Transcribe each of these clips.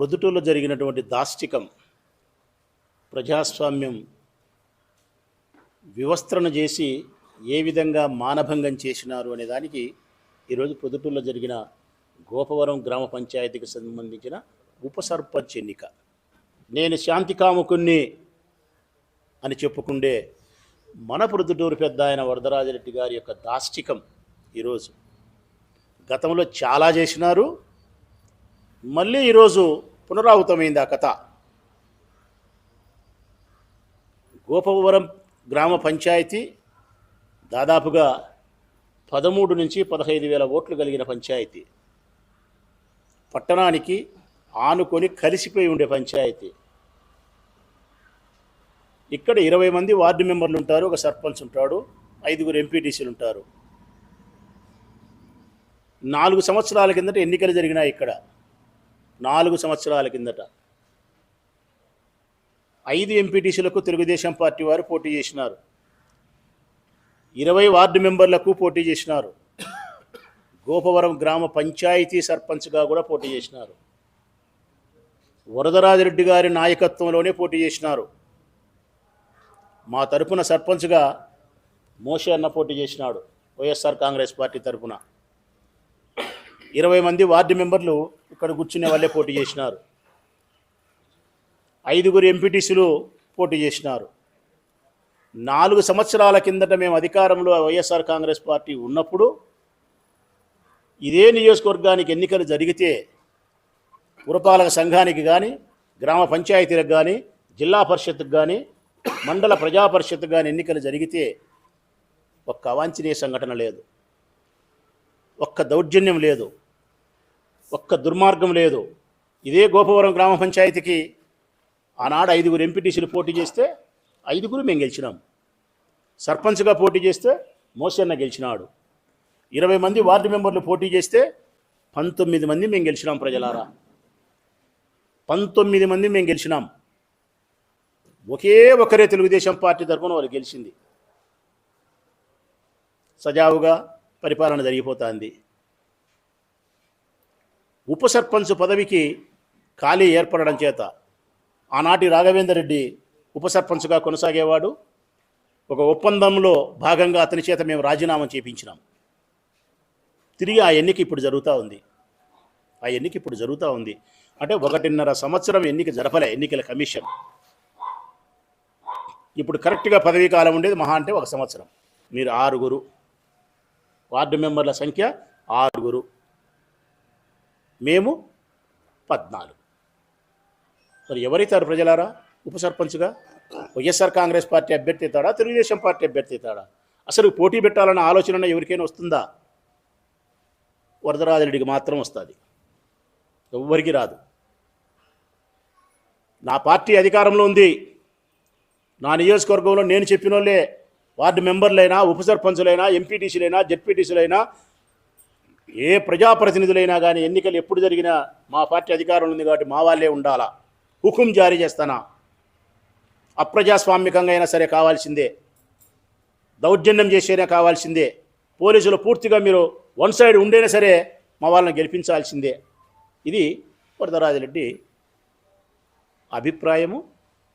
ప్రొద్దుటూరులో జరిగినటువంటి దాష్టికం ప్రజాస్వామ్యం వివస్త్రణ చేసి ఏ విధంగా మానభంగం చేసినారు అనే దానికి ఈరోజు పొద్దుటూరులో జరిగిన గోపవరం గ్రామ పంచాయతీకి సంబంధించిన ఉప సర్పంచ్ ఎన్నిక. నేను శాంతి కాముకుణ్ణి అని చెప్పుకుండే మన ప్రొద్దుటూరు పెద్ద ఆయన వరదరాజరెడ్డి గారి యొక్క దాష్టికం ఈరోజు. గతంలో చాలా చేసినారు. మళ్ళీ ఈరోజు పునరావృతమైంది ఆ కథ. గోపవరం గ్రామ పంచాయతీ దాదాపుగా పదమూడు నుంచి పదహైదు వేల ఓట్లు కలిగిన పంచాయతీ. పట్టణానికి ఆనుకొని కలిసిపోయి ఉండే పంచాయతీ. ఇక్కడ ఇరవై మంది వార్డు మెంబర్లు ఉంటారు ఒక సర్పంచ్ ఉంటాడు ఐదుగురు ఎంపీటీసీలు ఉంటారు. నాలుగు సంవత్సరాల కిందట ఎన్నికలు జరిగినాయి ఇక్కడ. నాలుగు సంవత్సరాల కిందట. ఐదు ఎంపీటీసీలకు తెలుగుదేశం పార్టీ వారు పోటీ చేసినారు. ఇరవై వార్డు మెంబర్లకు పోటీ చేసినారు. గోపవరం గ్రామ పంచాయతీ సర్పంచ్గా కూడా పోటీ చేసినారు. వరదరాజరెడ్డి గారి నాయకత్వంలోనే పోటీ చేసినారు. మా తరపున సర్పంచ్గా మోషే అన్న పోటీ చేసినాడు వైఎస్ఆర్ కాంగ్రెస్ పార్టీ తరపున. ఇరవై మంది వార్డు మెంబర్లు ఇక్కడ కూర్చునే వాళ్ళే పోటీ చేసినారు. ఐదుగురు ఎంపీటీసీలు పోటీ చేసినారు. నాలుగు సంవత్సరాల కిందట మేము అధికారంలో వైఎస్ఆర్ కాంగ్రెస్ పార్టీ ఉన్నప్పుడు ఇదే నియోజకవర్గానికి ఎన్నికలు జరిగితే పురపాలక సంఘానికి కానీ గ్రామ పంచాయతీలకు కానీ జిల్లా పరిషత్కు కానీ మండల ప్రజాపరిషత్కు కానీ ఎన్నికలు జరిగితే ఒక్క అవాంఛనీయ సంఘటన లేదు. ఒక్క దౌర్జన్యం లేదు ఒక్క దుర్మార్గం లేదు. ఇదే గోపవరం గ్రామ పంచాయతీకి ఆనాడు ఐదుగురు ఎంపీటీసీలు పోటీ చేస్తే ఐదుగురు మేము గెలిచినాం. సర్పంచ్గా పోటీ చేస్తే మోసన్న గెలిచినాడు. ఇరవై మంది వార్డు మెంబర్లు పోటీ చేస్తే పంతొమ్మిది మంది మేము గెలిచినాం ప్రజలారా. పంతొమ్మిది మంది మేము గెలిచినాం. ఒకే ఒకరే తెలుగుదేశం పార్టీ తరఫున వాళ్ళు గెలిచింది. సజావుగా పరిపాలన జరిగిపోతుంది. ఉప సర్పంచ్ పదవికి ఖాళీ ఏర్పడడం చేత ఆనాటి రాఘవేందర్ రెడ్డి ఉప సర్పంచ్గా కొనసాగేవాడు. ఒక ఒప్పందంలో భాగంగా అతని చేత మేము రాజీనామా చేపించినాం. తిరిగి ఆ ఎన్నిక ఇప్పుడు జరుగుతూ ఉంది. ఆ ఎన్నిక ఇప్పుడు జరుగుతూ ఉంది. అంటే ఒకటిన్నర సంవత్సరం ఎన్నిక జరపలే ఎన్నికల కమిషన్. ఇప్పుడు కరెక్ట్గా పదవీ కాలం ఉండేది మహా అంటే ఒక సంవత్సరం. మీరు ఆరుగురు వార్డు మెంబర్ల సంఖ్య ఆరుగురు. మేము పద్నాలుగు. మరి ఎవరైతారు ప్రజలారా? ఉప సర్పంచ్గా? వైఎస్ఆర్ కాంగ్రెస్ పార్టీ అభ్యర్థి అవుతాడా? తెలుగుదేశం పార్టీ అభ్యర్థి అవుతాడా? అసలు పోటీ పెట్టాలన్న ఆలోచన ఎవరికైనా వస్తుందా? వరదరాజరెడ్డికి మాత్రం వస్తుంది. ఎవ్వరికి రాదు. నా పార్టీ అధికారంలో ఉంది. నా నియోజకవర్గంలో నేను చెప్పిన వాళ్ళే వార్డు మెంబర్లైనా ఉప సర్పంచులైనా ఎంపీటీసీలైనా జెడ్పీటీసీలైనా ఏ ప్రజాప్రతినిధులైనా కానీ ఎన్నికలు ఎప్పుడు జరిగినా మా పార్టీ అధికారంలో ఉంది కాబట్టి మా వాళ్ళే ఉండాలా? హుకుం జారీ చేస్తానా? అప్రజాస్వామికంగా అయినా సరే కావాల్సిందే. దౌర్జన్యం చేసేనా కావాల్సిందే. పోలీసులు పూర్తిగా మీరు వన్ సైడ్ ఉండైనా సరే మా వాళ్ళని గెలిపించాల్సిందే. ఇది వరదరాజరెడ్డి అభిప్రాయము.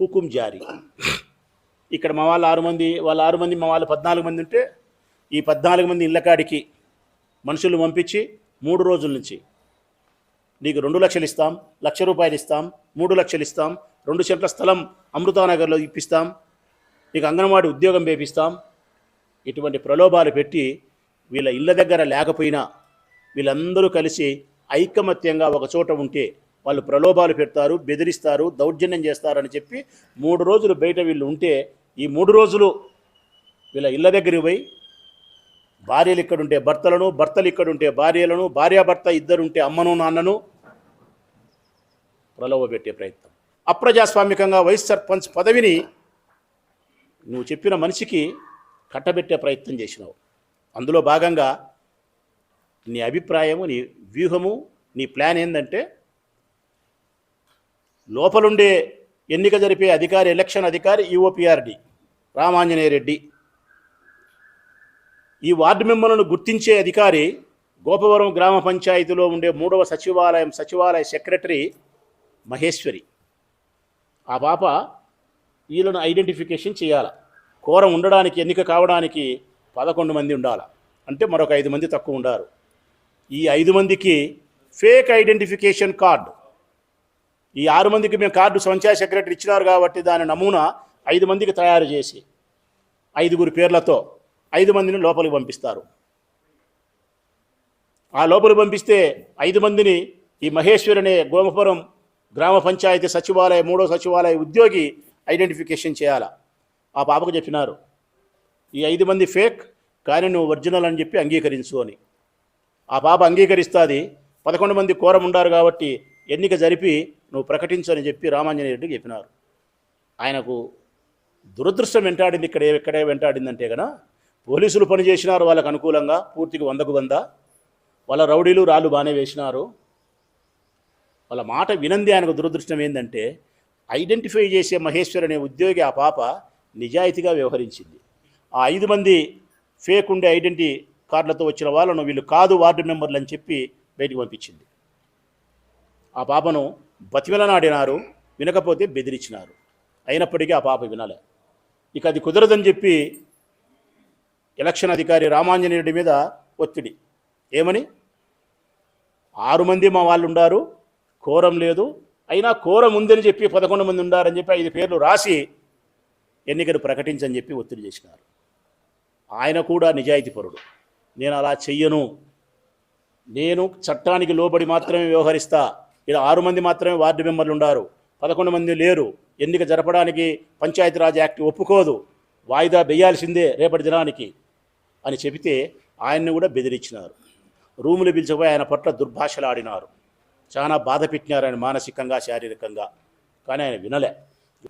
హుకుం జారీ. ఇక్కడ మా వాళ్ళు ఆరు మంది వాళ్ళ ఆరు మంది మా వాళ్ళు పద్నాలుగు మంది ఉంటే ఈ పద్నాలుగు మంది ఇళ్ళకాడికి మనుషులు పంపించి మూడు రోజుల నుంచి నీకు రెండు లక్షలు ఇస్తాం లక్ష రూపాయలు ఇస్తాం మూడు లక్షలు ఇస్తాం రెండు సెంట్ల స్థలం అమృతానగర్లో ఇప్పిస్తాం నీకు అంగన్వాడీ ఉద్యోగం వేపిస్తాం. ఇటువంటి ప్రలోభాలు పెట్టి వీళ్ళ ఇళ్ళ దగ్గర లేకపోయినా వీళ్ళందరూ కలిసి ఐకమత్యంగా ఒక చోట ఉంటే వాళ్ళు ప్రలోభాలు పెడతారు బెదిరిస్తారు దౌర్జన్యం చేస్తారని చెప్పి మూడు రోజులు బయట వీళ్ళు ఉంటే ఈ మూడు రోజులు వీళ్ళ ఇళ్ళ దగ్గరికి పోయి భార్యలు ఇక్కడుంటే భర్తలను భర్తలు ఇక్కడుంటే భార్యలను భార్యాభర్త ఇద్దరుంటే అమ్మను నాన్నను ప్రలవబెట్టే ప్రయత్నం. అప్రజాస్వామికంగా వైస్ సర్పంచ్ పదవిని నువ్వు చెప్పిన మనిషికి కట్టబెట్టే ప్రయత్నం చేసినావు. అందులో భాగంగా నీ అభిప్రాయము నీ వ్యూహము నీ ప్లాన్ ఏంటంటే లోపలుండే ఎన్నిక జరిపే అధికారి ఎలక్షన్ అధికారి ఈఓపిఆర్డి రామాంజనేయ రెడ్డి ఈ వార్డు మెంబర్లను గుర్తించే అధికారి గోపవరం గ్రామ పంచాయతీలో ఉండే మూడవ సచివాలయం సచివాలయ సెక్రటరీ మహేశ్వరి. ఆ పాప వీళ్ళను ఐడెంటిఫికేషన్ చేయాలి. కోరం ఉండడానికి ఎన్నిక కావడానికి పదకొండు మంది ఉండాలి. అంటే మరొక ఐదు మంది తక్కువ ఉండారు. ఈ ఐదు మందికి ఫేక్ ఐడెంటిఫికేషన్ కార్డు ఈ ఆరు మందికి మేము కార్డు సంచార సెక్రటరీ ఇచ్చినారు కాబట్టి దాని నమూనా ఐదు మందికి తయారు చేసి ఐదుగురు పేర్లతో ఐదు మందిని లోపలికి పంపిస్తారు. ఆ లోపలికి పంపిస్తే ఐదు మందిని ఈ మహేశ్వర్ అనే గోమపురం గ్రామ పంచాయతీ సచివాలయ మూడో సచివాలయ ఉద్యోగి ఐడెంటిఫికేషన్ చేయాల? ఆ పాపకు చెప్పినారు. ఈ ఐదు మంది ఫేక్ కానీ నువ్వు ఒరిజినల్ అని చెప్పి అంగీకరించు అని. ఆ పాప అంగీకరిస్తుంది. పదకొండు మంది కోరం ఉండారు కాబట్టి ఎన్నిక జరిపి నువ్వు ప్రకటించని చెప్పి రామాంజనేయ రెడ్డికి చెప్పినారు. ఆయనకు దురదృష్టం వెంటాడింది ఇక్కడ ఎక్కడే వెంటాడిందంటే కదా పోలీసులు పనిచేసినారు వాళ్ళకు అనుకూలంగా పూర్తిగా వందకు వంద. వాళ్ళ రౌడీలు రాళ్ళు బాగానే వేసినారు. వాళ్ళ మాట వినంది ఆయనకు దురదృష్టం ఏంటంటే ఐడెంటిఫై చేసే మహేశ్వర్ అనే ఉద్యోగి ఆ పాప నిజాయితీగా వ్యవహరించింది. ఆ ఐదు మంది ఫేక్ ఉండే ఐడెంటిటీ కార్డులతో వచ్చిన వాళ్ళను వీళ్ళు కాదు వార్డు మెంబర్లు అని చెప్పి బయటకు పంపించింది. ఆ పాపను బతిమలనాడినారు వినకపోతే బెదిరించినారు. అయినప్పటికీ ఆ పాప వినలే. ఇక అది కుదరదని చెప్పి ఎలక్షన్ అధికారి రామాంజనేయుడి మీద ఒత్తిడి. ఏమని? ఆరు మంది మా వాళ్ళు ఉండారు కోరం లేదు. అయినా కోరం ఉందని చెప్పి పదకొండు మంది ఉండారని చెప్పి ఐదు పేర్లు రాసి ఎన్నికలు ప్రకటించని చెప్పి ఒత్తిడి చేసినారు. ఆయన కూడా నిజాయితీపరుడు నేను అలా చెయ్యను. నేను చట్టానికి లోబడి మాత్రమే వ్యవహరిస్తా. ఇలా ఆరు మంది మాత్రమే వార్డు మెంబర్లు ఉన్నారు పదకొండు మంది లేరు. ఎన్నిక జరపడానికి పంచాయతీరాజ్ యాక్ట్ ఒప్పుకోదు. వాయిదా వేయాల్సిందే రేపటి దినానికి అని చెబితే ఆయన్ని కూడా బెదిరించినారు. రూములు పిలిచిపోయి ఆయన పట్ల దుర్భాషలు ఆడినారు చాలా బాధ పెట్టినారు ఆయన మానసికంగా శారీరకంగా. కానీ ఆయన వినలే.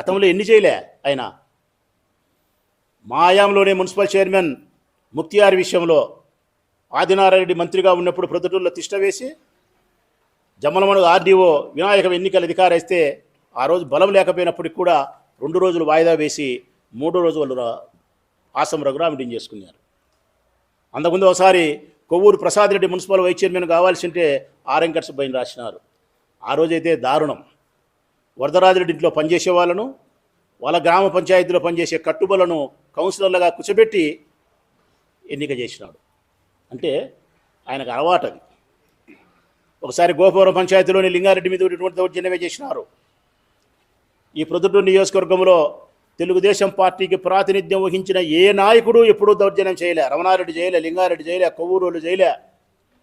గతంలో ఎన్ని చేయలే ఆయన? మాయాంలోనే మున్సిపల్ చైర్మన్ ముక్తియార్ విషయంలో ఆదినారాయణ మంత్రిగా ఉన్నప్పుడు ప్రొద్దుటూరులో తిష్ట వేసి ఆర్డీఓ వినాయక ఎన్నికల అధికారి ఇస్తే ఆ రోజు బలం లేకపోయినప్పటికి కూడా రెండు రోజులు వాయిదా వేసి మూడో రోజు వాళ్ళు ఆసం రఘురా మీటింగ్ చేసుకున్నారు. అంతకుముందు ఒకసారి Kovvur Prasad Reddy municipal vice chairman కావాల్సి ఉంటే ఆరెంకర్స్ పైన రాసినారు. ఆ రోజైతే దారుణం. వరదరాజరెడ్డి ఇంట్లో పనిచేసే వాళ్ళను వాళ్ళ గ్రామ పంచాయతీలో పనిచేసే కట్టుబలను కౌన్సిలర్లుగా కూర్చోబెట్టి ఎన్నిక చేసినాడు. అంటే ఆయనకు అలవాటు అది ఒకసారి గోపురం పంచాయతీలోని లింగారెడ్డి మీద ఇటువంటి దౌర్జన్యమే చేసినారు. ఈ ప్రొద్దుటూరు నియోజకవర్గంలో తెలుగుదేశం పార్టీకి ప్రాతినిధ్యం వహించిన ఏ నాయకుడు ఎప్పుడూ దౌర్జన్యం చేయలే. రమణారెడ్డి చేయలే లింగారెడ్డి చేయలే కొవ్వూరులు చేయలే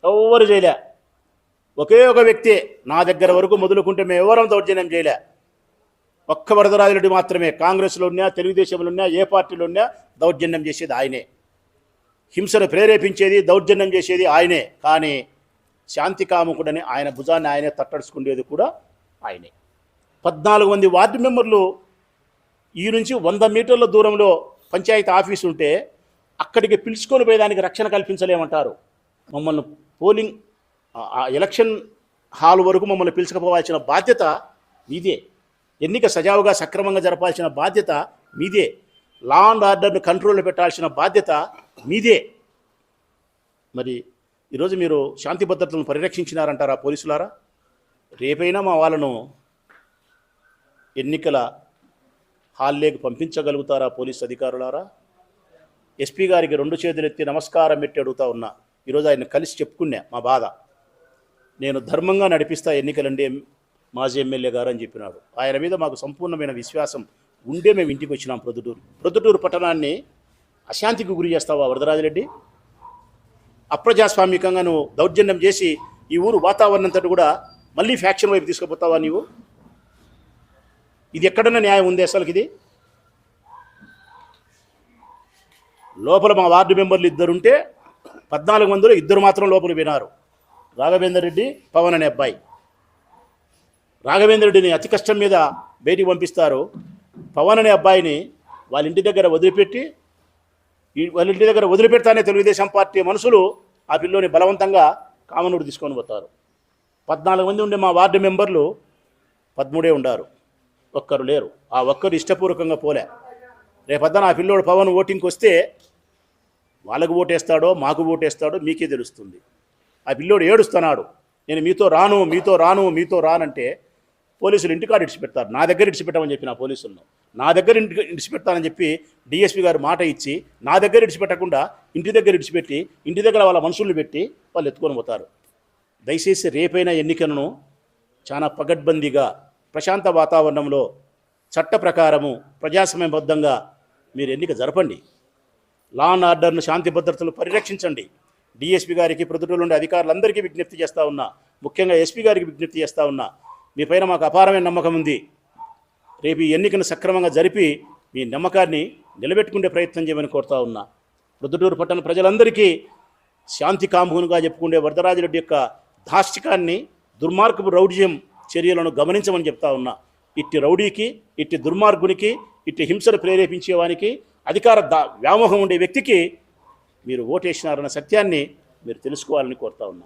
ఎవ్వరు చేయలే. ఒకే ఒక వ్యక్తి నా దగ్గర వరకు మొదలుకుంటే మేము ఎవరం దౌర్జన్యం చేయలే. ఒక్క వరదరాజరెడ్డి మాత్రమే. కాంగ్రెస్లో ఉన్నా తెలుగుదేశంలో ఉన్నా ఏ పార్టీలో ఉన్నా దౌర్జన్యం చేసేది ఆయనే. హింసను ప్రేరేపించేది దౌర్జన్యం చేసేది ఆయనే. కానీ శాంతి కాముకుడని ఆయన భుజాన్ని ఆయనే తట్టడుచుకునేది కూడా ఆయనే. పద్నాలుగు మంది వార్డు మెంబర్లు ఈ నుంచి వంద మీటర్ల దూరంలో పంచాయతీ ఆఫీస్ ఉంటే అక్కడికి పిలుచుకొని పోయేదానికి రక్షణ కల్పించలేమంటారు. మమ్మల్ని పోలింగ్ ఎలక్షన్ హాల్ వరకు మమ్మల్ని పిలుచుకుపోవాల్సిన బాధ్యత మీదే. ఎన్నిక సజావుగా సక్రమంగా జరపాల్సిన బాధ్యత మీదే. లా అండ్ ఆర్డర్ను కంట్రోల్లో పెట్టాల్సిన బాధ్యత మీదే. మరి ఈరోజు మీరు శాంతి భద్రతలను పరిరక్షించినారంటారా పోలీసులారా? రేపైనా మా వాళ్ళను ఎన్నికల హాల్లోకి పంపించగలుగుతారా పోలీస్ అధికారులారా? ఎస్పీ గారికి రెండు చేతులు ఎత్తి నమస్కారం పెట్టి అడుగుతా ఉన్నా. ఈరోజు ఆయన కలిసి చెప్పుకున్నా మా బాధ. నేను ధర్మంగా నడిపిస్తా ఎన్నికలండి మాజీ ఎమ్మెల్యే గారు అని చెప్పినాడు ఆయన మీద మాకు సంపూర్ణమైన విశ్వాసం ఉండే మేము ఇంటికి వచ్చినాం ప్రొద్దుటూరు. ప్రొద్దుటూరు పట్టణాన్ని అశాంతికి గురి చేస్తావా వరదరాజరెడ్డి? అప్రజాస్వామికంగా నువ్వు దౌర్జన్యం చేసి ఈ ఊరు వాతావరణం అంతటి కూడా మళ్ళీ ఫ్యాక్షన్ వైపు తీసుకుపోతావా నీవు? ఇది ఎక్కడన్నా న్యాయం ఉంది అసలుకి ఇది? లోపల మా వార్డు మెంబర్లు ఇద్దరు ఉంటే పద్నాలుగు మందిలో ఇద్దరు మాత్రం లోపల వినారు రాఘవేందర్ రెడ్డి పవన్ అనే అబ్బాయి. రాఘవేంద్ర రెడ్డిని అతి కష్టం మీద బయటికి పంపిస్తారు. పవన్ అనే అబ్బాయిని వాళ్ళ ఇంటి దగ్గర వదిలిపెట్టి వాళ్ళ ఇంటి దగ్గర వదిలిపెడతానే తెలుగుదేశం పార్టీ మనుషులు ఆ పిల్లోని బలవంతంగా కామనూరు తీసుకొని పోతారు. పద్నాలుగు మంది ఉండే మా వార్డు మెంబర్లు పదమూడే ఉండారు. ఒక్కరు లేరు. ఆ ఒక్కరు ఇష్టపూర్వకంగా పోలే. రేపొద్దున ఆ పిల్లోడు పవన్ ఓటింగ్కి వస్తే వాళ్ళకు ఓటేస్తాడో మాకు ఓటేస్తాడో మీకే తెలుస్తుంది. ఆ పిల్లోడు ఏడుస్తున్నాడు. నేను మీతో రాను మీతో రాను మీతో రానంటే పోలీసులు ఇంటికాడ ఇడిచిపెడతారు. నా దగ్గర ఇడిచిపెట్టమని చెప్పిన పోలీసులను. నా దగ్గర ఇంటి ఇడిచిపెడతానని చెప్పి డిఎస్పీ గారు మాట ఇచ్చి నా దగ్గర ఇడిచిపెట్టకుండా ఇంటి దగ్గర ఇడిచిపెట్టి ఇంటి దగ్గర వాళ్ళ మనుషుల్ని పెట్టి వాళ్ళు ఎత్తుకొని పోతారు. దయచేసి రేపైన ఎన్నికలను చాలా పగడ్బందీగా ప్రశాంత వాతావరణంలో చట్ట ప్రకారము ప్రజాస్వామ్యబద్ధంగా మీరు ఎన్నిక జరపండి. లా అండ్ ఆర్డర్ను శాంతి భద్రతలు పరిరక్షించండి. డిఎస్పీ గారికి ప్రొద్దుటూరు ఉండే అధికారులందరికీ విజ్ఞప్తి చేస్తూ ఉన్నా ముఖ్యంగా ఎస్పీ గారికి విజ్ఞప్తి చేస్తూ ఉన్నా మీ పైన మాకు అపారమైన నమ్మకం ఉంది. రేపు ఈ ఎన్నికను సక్రమంగా జరిపి మీ నమ్మకాన్ని నిలబెట్టుకునే ప్రయత్నం చేయమని కోరుతా ఉన్నా. రుద్దుటూరు పట్టణ ప్రజలందరికీ శాంతి కాంభూనుగా చెప్పుకునే వరదరాజరెడ్డి యొక్క దాష్టికాన్ని దుర్మార్గపు రౌఢ్యం చర్యలను గమనించమని చెప్తా ఉన్నా. ఇట్టి రౌడీకి ఇట్టి దుర్మార్గునికి ఇట్టి హింసను ప్రేరేపించేవానికి అధికార దా వ్యామోహం ఉండే వ్యక్తికి మీరు ఓటేసినారన్న సత్యాన్ని మీరు తెలుసుకోవాలని కోరుతా ఉన్నా.